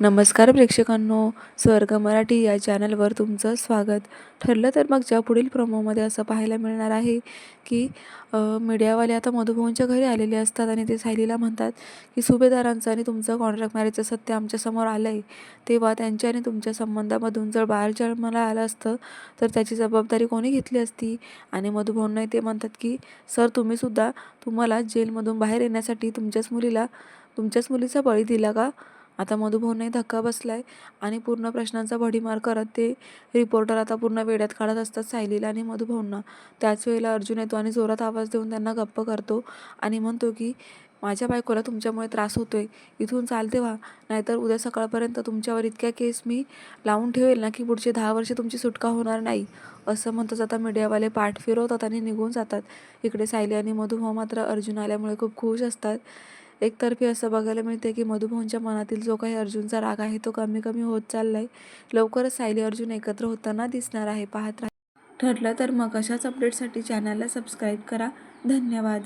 नमस्कार प्रेक्षकांनो स्वर्ग मराठी या चॅनलवर तुमचं स्वागत. ठरलं तर मग ज्या पुढील प्रोमोमध्ये असं पाहायला मिळणार आहे की मीडियावाले आता मधुभाऊंच्या घरी आलेले असतात आणि ते सायलीला म्हणतात की सुभेदारांचं आणि तुमचं कॉन्ट्रॅक्ट मॅरेजचं सत्य आमच्यासमोर आलं आहे तेव्हा त्यांच्या आणि तुमच्या संबंधामधून जर बाहेर जन्माला आलं असतं तर त्याची जबाबदारी कोणी घेतली असती? आणि मधुभाऊंना ते म्हणतात की सर तुम्हीसुद्धा तुम्हाला जेलमधून बाहेर येण्यासाठी तुमच्याच मुलीला तुमच्याच मुलीचा बळी दिला का? आता मधुभाऊंनाही धक्का बसलाय आणि पूर्ण प्रश्नांचा भडीमार करत ते रिपोर्टर आता पूर्ण वेड्यात काढत असतात सायलीला आणि मधुभाऊंना त्याच वेळेला अर्जुन येतो आणि जोरात आवाज देऊन त्यांना गप्प करतो आणि म्हणतो की माझ्या बायकोला तुमच्यामुळे त्रास होतोय. इथून चालते व्हा. नाहीतर उद्या सकाळपर्यंत तुमच्यावर इतक्या केस मी लावून ठेवेल ना की पुढचे दहा वर्षे तुमची सुटका होणार नाही. असं म्हणतोच आता मीडियावाले पाठ फिरवतात आणि निघून जातात. इकडे सायली आणि मधुभाऊ मात्र अर्जुन आल्यामुळे खूप खुश असतात. एकतर्फी असं बघायला मिळते की मधुभाऊंच्या मनातील जो काही अर्जुनचा राग आहे तो कमी कमी होत चाललाय. लवकरच सायली अर्जुन एकत्र होताना दिसणार आहे. पाहत राहा. ठरलं तर मग अशाच अपडेटसाठी चॅनलला सबस्क्राईब करा. धन्यवाद.